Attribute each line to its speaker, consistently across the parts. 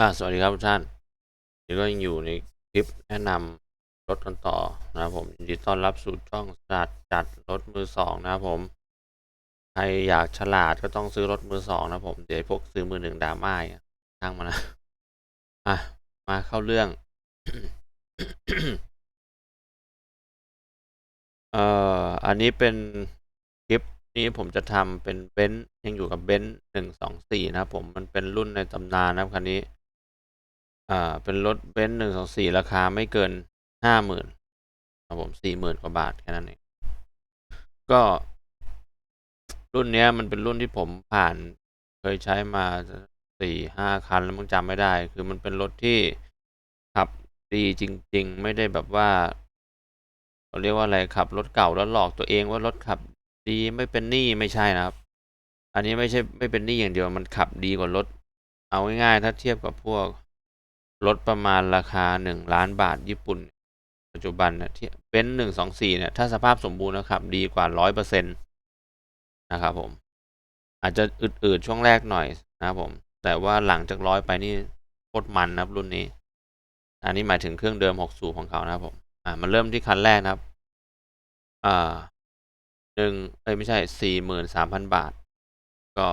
Speaker 1: อ่าสวัสดีครับทุกท่านนี่ก็ยังอยู่ในคลิปแนะนำรถกันต่อนะครับผมยินดีต้อนรับสู่ช่องจัดจัดรถมือสองนะครับผม ใครอยากฉลาดก็ต้องซื้อรถมือสองนะผม เดี๋ยวพวกซื้อมือหนึ่งดราม่าอะช่างมานะอะมาเข้าเรื่อง เอ่ออันนี้เป็นคลิปนี้ผมจะทำเป็นเบนซ์ยังอยู่กับเบนซ์หนึ่งสองสี่นะครับผมมันเป็นรุ่นในตำนานนะครับคันนี้ อ่า เป็นรถเบนซ์หนึ่งสองสี่ราคาไม่เกินห้าหมื่นครับผมสี่หมื่นกว่าบาทแค่นั้นเองก็รุ่นเนี้ยมันเป็นรุ่นที่ผมผ่านเคยใช้มาสี่ห้าคันแล้วมึงจำไม่ได้ คือมันเป็นรถที่ขับดีจริง ๆ ไม่ได้แบบว่าเขาเรียกว่าอะไรขับรถเก่าแล้วหลอกตัวเองว่ารถขับดีไม่เป็นหนี้ไม่ใช่นะครับ อันนี้ไม่ใช่ไม่เป็นหนี้อย่างเดียวมันขับดีกว่ารถ เอาง่ายๆถ้าเทียบกับพวก รถประมาณราคาหนึ่งล้านบาทญี่ปุ่น ปัจจุบันเนี่ยที่เป็นหนึ่งสองสี่เนี่ยถ้าสภาพสมบูรณ์นะครับ ดีกว่าร้อยเปอร์เซ็นต์นะครับผม อาจจะอืดๆช่วงแรกหน่อยนะครับผม แต่ว่าหลังจากร้อยไปนี่โคตรมันนะครับรุ่นนี้ อันนี้หมายถึงเครื่องเดิมหกสูบของเขานะครับผม อ่ามันเริ่มที่คันแรกนะครับ อ่าหนึ่งเอ้ยไม่ใช่สี่หมื่นสามพันบาท ก็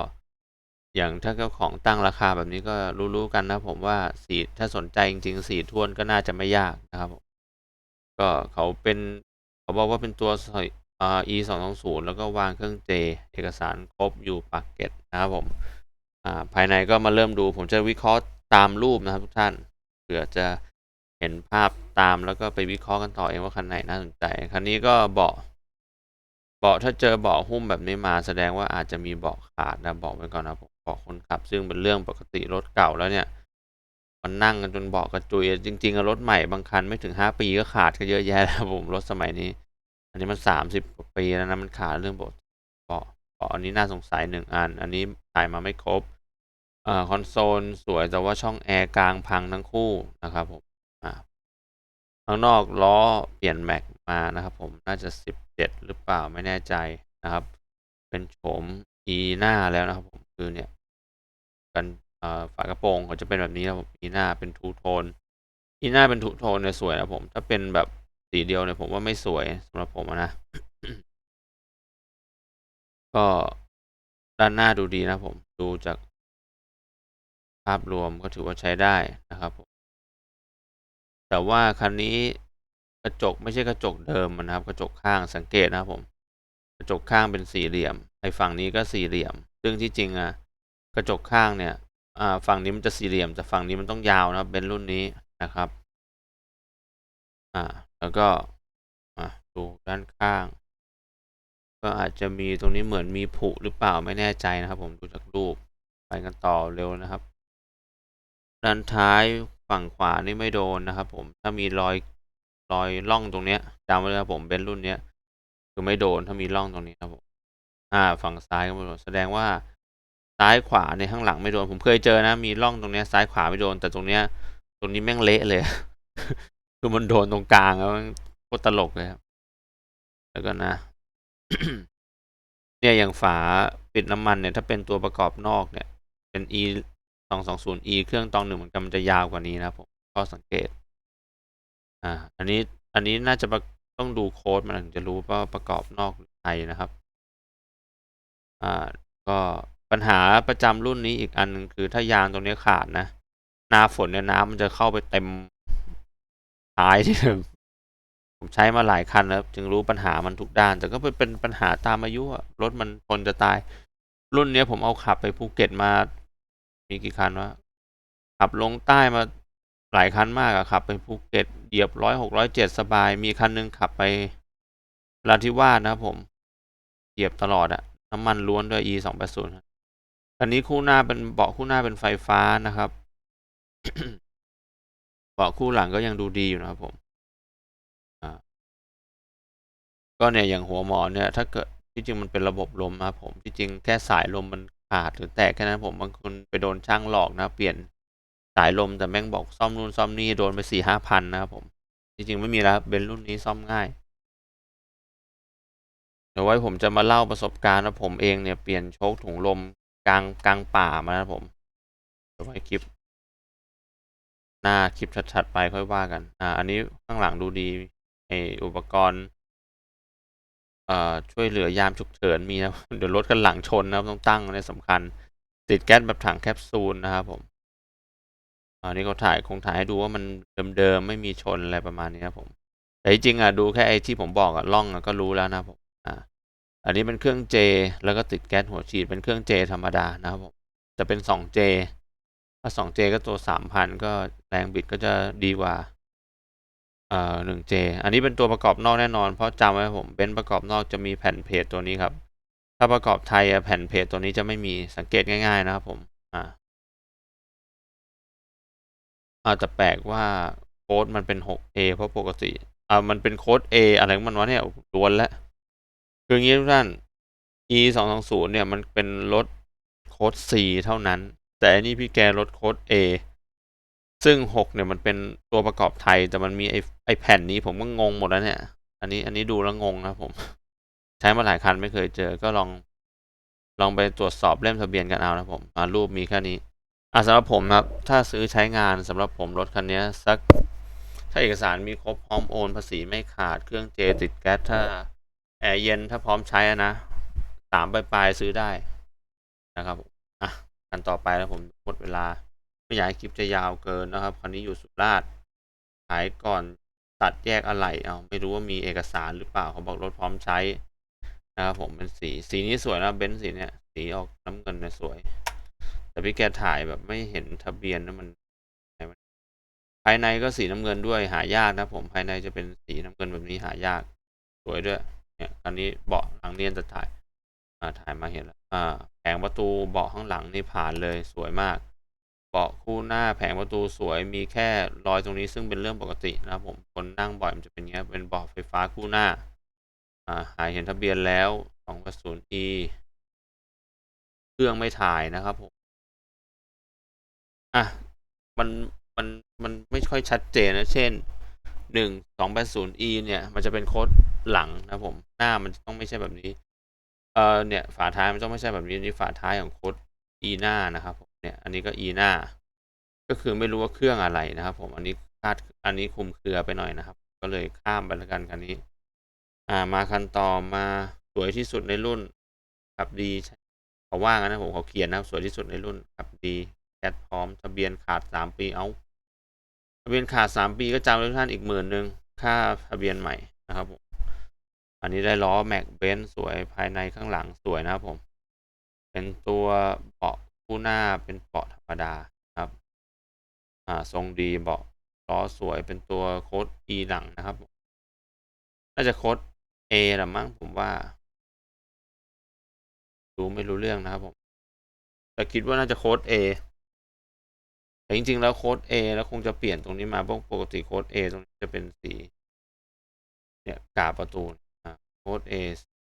Speaker 1: อย่างถ้าเจ้าของตั้งราคาแบบนี้ก็รู้ๆกันนะผมว่าสีถ้าสนใจจริงๆสีทวนก็น่าจะไม่ยากนะครับผมก็เขาเป็นเขาบอกว่าเป็นตัวอ่า e สองสองศูนย์แล้วก็วางเครื่อง J เอกสารครบอยู่ปากเก็ตนะครับผมอ่าภายในก็มาเริ่มดูผมจะวิเคราะห์ตามรูปนะครับทุกท่านเผื่อจะเห็นภาพตามแล้วก็ไปวิเคราะห์กันต่อเองว่าคันไหนน่าสนใจ คันนี้ก็เบาะเบาะถ้าเจอเบาะหุ้มแบบนี้มาแสดงว่าอาจจะมีเบาะขาดนะบอกไว้ก่อนนะผม บาะคนขับ ซึ่งเป็นเรื่องปกติรถเก่าแล้วเนี่ยมันนั่งกันจนเบาะกระจุยจริงๆรถใหม่บางคันไม่ถึงห้าปีก็ขาดก็เยอะแยะแล้วผมรถสมัยนี้ อันนี้มันสามสิบกว่าปีแล้วนะมันขาดเรื่องเบาะเบาะเบาะอันนี้น่าสงสัยหนึ่งอัน อันนี้ถ่ายมาไม่ครบเอ่อคอนโซลสวยแต่ว่าช่องแอร์กลางพังทั้งคู่นะครับผมอ่าข้างนอกล้อเปลี่ยนแม็กมานะครับผมน่าจะสิบเจ็ดหรือเปล่าไม่แน่ใจนะครับ เป็นโฉม e หน้าแล้วนะครับผมคือเนี่ย กันฝากระโปรงเขาจะเป็นแบบนี้นะผม e หน้าเป็นทูโทน e หน้าเป็นทูโทนเนี่ยสวยนะผม ถ้าเป็นแบบสีเดียวเนี่ยผมว่าไม่สวยสำหรับผมนะ ก็ด้านหน้าดูดีนะผมดูจากภาพรวมก็ถือว่าใช้ได้นะครับผมแต่ว่าคันนี้กระจกไม่ใช่กระจกเดิมนะครับ กระจกข้างสังเกตนะครับผม กระจกข้างเป็นสี่เหลี่ยมไอ้ฝั่งนี้ก็สี่เหลี่ยม ซึ่งที่จริงอะ กระจกข้างเนี่ยฝั่งนี้มันจะสี่เหลี่ยมแต่ฝั่งนี้มันต้องยาวนะครับ เป็นรุ่นนี้นะครับ อ่า แล้วก็อ่าดูด้านข้าง ก็อาจจะมีตรงนี้เหมือนมีผุหรือเปล่าไม่แน่ใจนะครับ ผมดูจากรูปไปกันต่อเร็วนะครับ ด้านท้ายฝั่งขวานี่ไม่โดนนะครับ ผมถ้ามีรอยรอยร่องตรงเนี้ยจำไว้เลยครับผมเป็นรุ่นเนี้ยคือไม่โดนถ้ามีร่องตรงนี้ครับผมอ่า ฝั่งซ้ายก็ไม่โดนแสดงว่า ซ้ายขวาในข้างหลังไม่โดน ผมเคยเจอนะ มีร่องตรงเนี้ยซ้ายขวาไม่โดน แต่ตรงเนี้ย ตรงนี้แม่งเละเลย คือมันโดนตรงกลางแล้วโคตรตลกเลยครับ แล้วก็นะ เนี่ยอย่างฝาปิดน้ำมันเนี่ย ถ้าเป็นตัวประกอบนอกเนี่ย เป็น e สองสองศูนย์ e เครื่องตองหนึ่งเหมือนกันมันจะยาวกว่านี้นะผมข้อสังเกต อ่า อันนี้ อันนี้น่าจะต้องดูโค้ดมันถึงจะรู้ว่าประกอบนอกหรือในนะครับ อ่า ก็ ปัญหาประจำรุ่นนี้อีกอันหนึงคือถ้ายางตรงนี้ขาดนะหน้าฝนเนี่ยน้ำมันจะเข้าไปเต็มท้ายที่ถึงผมใช้มาหลายคันแล้วจึงรู้ปัญหามันทุกด้าน แต่ก็เป็นปัญหาตามอายุอะรถมันทนจะตาย รุ่นเนี้ยผมเอาขับไปภูเก็ตมา มีกี่คันวะขับลงใต้มาหลายคันมากอะขับไปภูเก็ตเหยียบร้อยหกร้อยเจ็ดสบาย มีคันนึงขับไปนราธิวาสนะครับผมเหยียบตลอดอะน้ำมันล้วนด้วย e สองแปดศูนย์ อันนี้คู่หน้าเป็นเบาะคู่หน้าเป็นไฟฟ้านะครับ เบาะคู่หลังก็ยังดูดีอยู่นะครับผมก็เนี่ยอย่างหัวหมอนเนี่ยถ้าเกิดที่จริงมันเป็นระบบลมนะครับผมที่จริงแค่สายลมมันขาดหรือแตกแค่นั้นผมบางคนไปโดนช่างหลอกนะเปลี่ยนสายลมแต่แม่งบอกซ่อมนู่นซ่อมนี่โดนไปสี่ห้าพันนะครับผมจริงๆไม่มีแล้วเบนรุ่นนี้ซ่อมง่ายเดี๋ยวไว้ผมจะมาเล่าประสบการณ์ว่าผมเองเนี่ยเปลี่ยนโชคถุงลม กลางกลางป่ามานะครับผมเดี๋ยวไว้คลิป หน้าคลิปชัดๆไปค่อยว่ากัน อ่า อันนี้ข้างหลังดูดีไออุปกรณ์ เอ่อช่วยเหลือยามฉุกเฉินมีนะเดี๋ยวรถกันหลังชนนะครับต้องตั้งในสำคัญ ติดแก๊สแบบถังแคปซูลนะครับผมอันนี้เขาถ่ายคงถ่ายให้ดูว่ามันเดิมๆไม่มีชนอะไรประมาณนี้ครับผม แต่จริงๆอะดูแค่ไอ้ที่ผมบอกอะล่องอะก็รู้แล้วนะผม อันนี้เป็นเครื่อง J แล้วก็ติดแก๊สหัวฉีดเป็นเครื่อง J ธรรมดานะครับผมจะเป็น 2J ถ้า 2J ก็ตัว 3,000 ก็แรงบิดก็จะดีกว่าเอ่อ 1J อันนี้เป็นตัวประกอบนอกแน่นอน เพราะจำไว้ครับผมเบนประกอบนอกจะมีแผ่นเพจตัวนี้ครับ ถ้าประกอบไทยอะแผ่นเพจตัวนี้จะไม่มีสังเกตง่าย ๆ นะครับผมอ่าอาจจะแปลกว่าโค้ดมันเป็น 6A เพราะปกติอ่ามันเป็นโค้ด A อะไรของมันวะเนี่ยล้วนแล้ว คืออย่างนี้ทุกท่าน e สองสองศูนย์เนี่ยมันเป็นรถโค้ด C เท่านั้น แต่อันนี้พี่แกรถโค้ด A ซึ่งหกเนี่ยมันเป็นตัวประกอบไทย แต่มันมีไอไอแผ่นนี้ผมก็งงหมดแล้วเนี่ย อันนี้อันนี้ดูแล้วงงนะครับผม ใช้มาหลายคันไม่เคยเจอ ก็ลอง ลองไปตรวจสอบเล่มทะเบียนกันเอานะผมรูปมีแค่นี้อะสำหรับผมครับถ้าซื้อใช้งานสำหรับผมรถคันนี้สัก ถ้าเอกสารมีครบพร้อมโอนภาษีไม่ขาดเครื่องเจติดแก๊สถ้า แอร์เย็นถ้าพร้อมใช้อะนะสามปลายๆซื้อได้นะครับอะกันต่อไปแล้วผมหมดเวลา ไม่อยากให้คลิปจะยาวเกินนะครับคันนี้อยู่สุราษฎร์ขายก่อนตัดแยกอะไหล่เอาไม่รู้ว่ามีเอกสารหรือเปล่าเขาบอกรถพร้อมใช้นะครับผมเป็นสีสีนี้สวยนะเบนซ์สีเนี้ยสีออกน้ำเงินเนี่ยสวย แต่พี่แกถ่ายแบบไม่เห็นทะเบียนนะมัน ภายในก็สีน้ำเงินด้วยหายากนะผมภายในจะเป็นสีน้ำเงินแบบนี้หายาก สวยด้วย เนี่ยอันนี้เบาะหลังเนียนจะถ่ายอ่าถ่ายมาเห็นแล้วอ่าแผงประตูเบาะข้างหลังนี่ผ่านเลยสวยมาก เบาะคู่หน้าแผงประตูสวยมีแค่รอยตรงนี้ซึ่งเป็นเรื่องปกตินะครับผมคนนั่งบ่อยมันจะเป็นเงี้ยเป็นเบาะไฟฟ้าคู่หน้าอ่าหายเห็นทะเบียนแล้ว 2 0 e เครื่องไม่ถ่ายนะครับผมอะมันมันมันไม่ค่อยชัดเจนนะ เช่นหนึ่งสองแปดศูนย์ e เนี่ย มันจะเป็นโค้ด หลังนะผมหน้ามันต้องไม่ใช่แบบนี้ เออเนี่ยฝาท้ายมันต้องไม่ใช่แบบนี้นี่ฝาท้ายของโค้ด e หน้านะครับผมเนี่ยอันนี้ก็ e หน้า ก็คือไม่รู้ว่าเครื่องอะไรนะครับผมอันนี้คาดอันนี้คุมเครือไปหน่อยนะครับ ก็เลยข้ามไปแล้วกันคันนี้ อ่ามาคันต่อมาสวยที่สุดในรุ่นขับดีเขาว่างั้นนะผมเขาเขียนนะครับสวยที่สุดในรุ่นขับดีแคทพร้อมทะเบียนขาดสามปีเอาทะเบียนขาดสามปีก็จำไว้ทุกท่านอีกหมื่นหนึ่งค่าทะเบียนใหม่นะครับผม อันนี้ได้ล้อแม็กเบนสวยภายในข้างหลังสวยนะครับผม เป็นตัวเบาะคู่หน้าเป็นเบาะธรรมดาครับ อ่าทรงดีเบาะล้อสวยเป็นตัวโค้ด E หลังนะครับ น่าจะโค้ด A หรือมั้งผมว่า ดูไม่รู้เรื่องนะครับผม แต่คิดว่าน่าจะโค้ด A แต่จริง ๆ แล้วโค้ด A แล้วคงจะเปลี่ยนตรงนี้มาเพราะปกติโค้ด A ตรงนี้จะเป็นสี เนี่ยกาประตู อ่าโค้ด A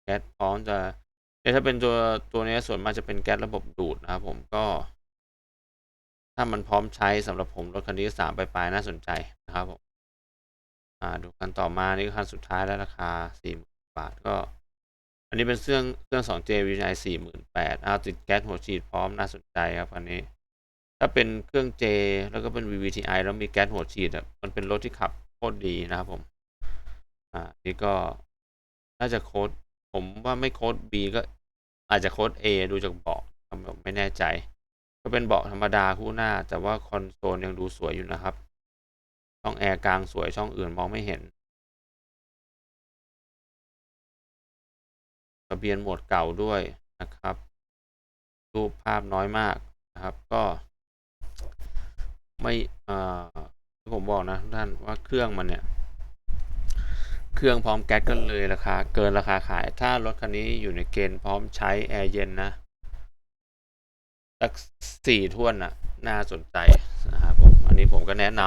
Speaker 1: แก๊สพร้อมจะเนี่ยถ้าเป็นตัวตัวนี้ส่วนมากจะเป็นแก๊สระบบดูดนะครับผมก็ ถ้ามันพร้อมใช้สำหรับผมรถคันนี้สามปลายๆน่าสนใจนะครับผมอ่าดูกันต่อมานี่คันสุดท้ายแล้วราคาสี่หมื่นบาทก็ อันนี้เป็นเครื่องเครื่อง 2J VNI สี่หมื่นแปดเอาติดแก๊สหัวฉีดพร้อมน่าสนใจครับอันนี้ ถ้าเป็นเครื่อง J แล้วก็เป็น VVTi แล้วมีแก๊สหัวฉีดอะมันเป็นรถที่ขับโคตรดีนะครับผมอ่านี่ก็ น่าจะโค้ดผมว่าไม่โค้ด B ก็อาจจะโค้ด A ดูจากเบาะผมไม่แน่ใจ ก็เป็นเบาะธรรมดาคู่หน้า แต่ว่าคอนโซลยังดูสวยอยู่นะครับ ช่องแอร์กลางสวยช่องอื่นมองไม่เห็นทะเบียนหมวดเก่าด้วยนะครับ รูปภาพน้อยมากนะครับก็ ไม่อ่าที่ผมบอกนะทุกท่านว่าเครื่องมันเนี่ย เครื่องพร้อมแก๊สก็เลยราคาเกินราคาขาย ถ้ารถคันนี้อยู่ในเกณฑ์พร้อมใช้แอร์เย็นนะสักสี่ท่วนน่ะ น่าสนใจนะครับผม อันนี้ผมก็แนะน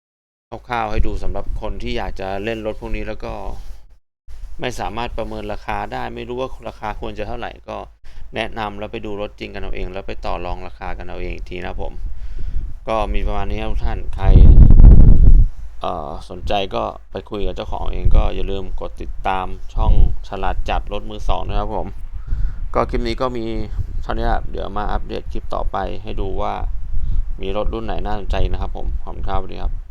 Speaker 1: ำคร่าวๆให้ดูสำหรับคนที่อยากจะเล่นรถพวกนี้แล้วก็ ไม่สามารถประเมินราคาได้ ไม่รู้ว่าราคาควรจะเท่าไหร่ก็แนะนำแล้วไปดูรถจริงกันเอาเอง แล้วไปต่อรองราคากันเอาเองอีกทีนะผม ก็มีประมาณนี้ครับทุกท่านใคร สนใจก็ไปคุยกับเจ้าของเองก็อย่าลืมกดติดตามช่องฉลาดจัดรถมือสองนะครับผม ก็คลิปนี้ก็มีเท่านี้ครับเดี๋ยวมาอัปเดตคลิปต่อไปให้ดูว่ามีรถรุ่นไหนน่าสนใจนะครับผมขอบคุณครับสวัสดีครับ